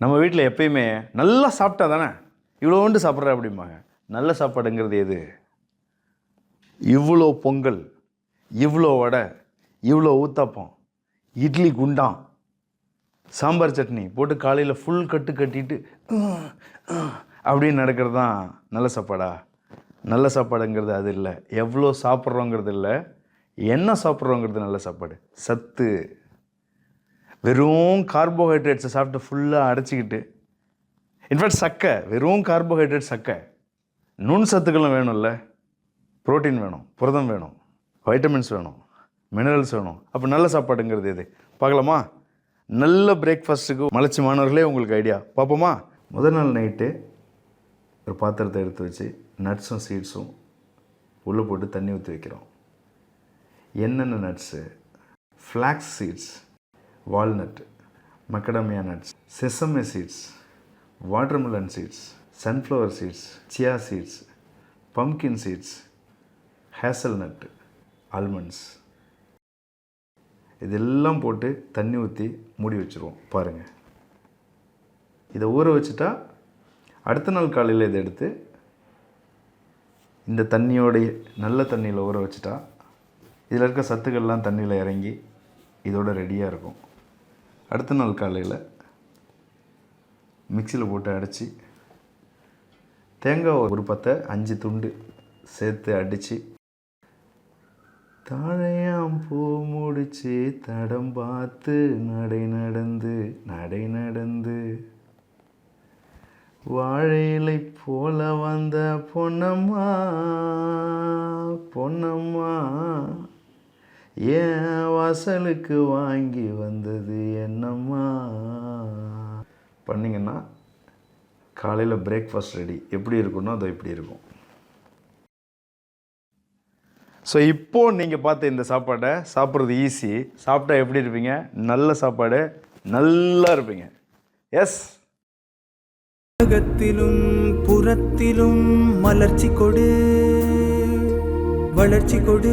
நம்ம வீட்டில் எப்பயுமே நல்லா சாப்பிட்டா தானே? இவ்வளோண்டு சாப்பிட்ற? அப்படிம்பாங்க. நல்ல சாப்பாடுங்கிறது எது? இவ்வளோ பொங்கல் இவ்வளோ வடை இவ்வளோ ஊத்தாப்பம் இட்லி குண்டான் சாம்பார் சட்னி போட்டு காலையில் ஃபுல் கட்டு கட்டிட்டு அப்படின்னு நடக்கிறது தான் நல்ல சாப்பாடா? நல்ல சாப்பாடுங்கிறது அது இல்லை. எவ்வளோ சாப்பிட்றோங்கிறது இல்லை. என்ன சாப்பிட்றோங்கிறது நல்ல சாப்பாடு. சத்து. வெறும் கார்போஹைட்ரேட்ஸை சாப்பிட்டு ஃபுல்லாக அடைச்சிக்கிட்டு இன்ஃபேக்ட் சக்கை வெறும் கார்போஹைட்ரேட் சக்கை. நுண் சத்துக்களும் வேணும்ல. புரோட்டீன் வேணும் புரதம் வேணும் வைட்டமின்ஸ் வேணும் மினரல்ஸ் வேணும். அப்போ நல்ல சாப்பாடுங்கிறது எது? பார்க்கலாமா? நல்ல பிரேக்ஃபாஸ்ட்டுக்கு மலைச்சி மாணவர்களே உங்களுக்கு ஐடியா பார்ப்போமா? முதல் நாள் நைட்டு ஒரு பாத்திரத்தை எடுத்து வச்சு நட்ஸும் சீட்ஸும் உள்ளே போட்டு தண்ணி ஊற்றி வைக்கிறோம். என்னென்ன nuts flax seeds walnut macadamia nuts sesame seeds watermelon seeds sunflower seeds chia seeds pumpkin seeds hazelnut almonds இதெல்லாம் போட்டு தண்ணி ஊற்றி மூடி வச்சுருவோம். பாருங்கள் இதை ஊற வச்சுட்டா அடுத்த நாள் காலையில் இதை எடுத்து இந்த தண்ணியோடைய நல்ல தண்ணியில் ஊற வச்சுட்டா இதில் இருக்க சத்துக்கள்லாம் தண்ணியில் இறங்கி இதோட ரெடியாக இருக்கும். அடுத்த நாள் காலையில் மிக்சியில் போட்டு அடித்து தேங்காய் ஒரு பத்தை அஞ்சு துண்டு சேர்த்து அடித்து தாழையாம் பூ முடிச்சு தடம் பார்த்து நடை நடந்து நடை நடந்து. வாழை இலை போல வந்த பொன்னம்மா பொன்னம்மா ஏன் வாசலுக்கு வாங்கி வந்தது என்னம்மா? பண்ணிங்கன்னா காலையில் பிரேக்ஃபாஸ்ட் ரெடி எப்படி இருக்குன்னா அது இப்படி இருக்கும். ஸோ இப்போ நீங்கள் பார்த்த இந்த சாப்பாடை சாப்பிட்றது ஈஸி சாப்பிட்டா எப்படி இருப்பீங்க? நல்ல சாப்பாடு நல்லா இருப்பீங்க. எஸ் உலகத்திலும் புறத்திலும் மலர்ச்சி கொடு வளர்ச்சி கொடு.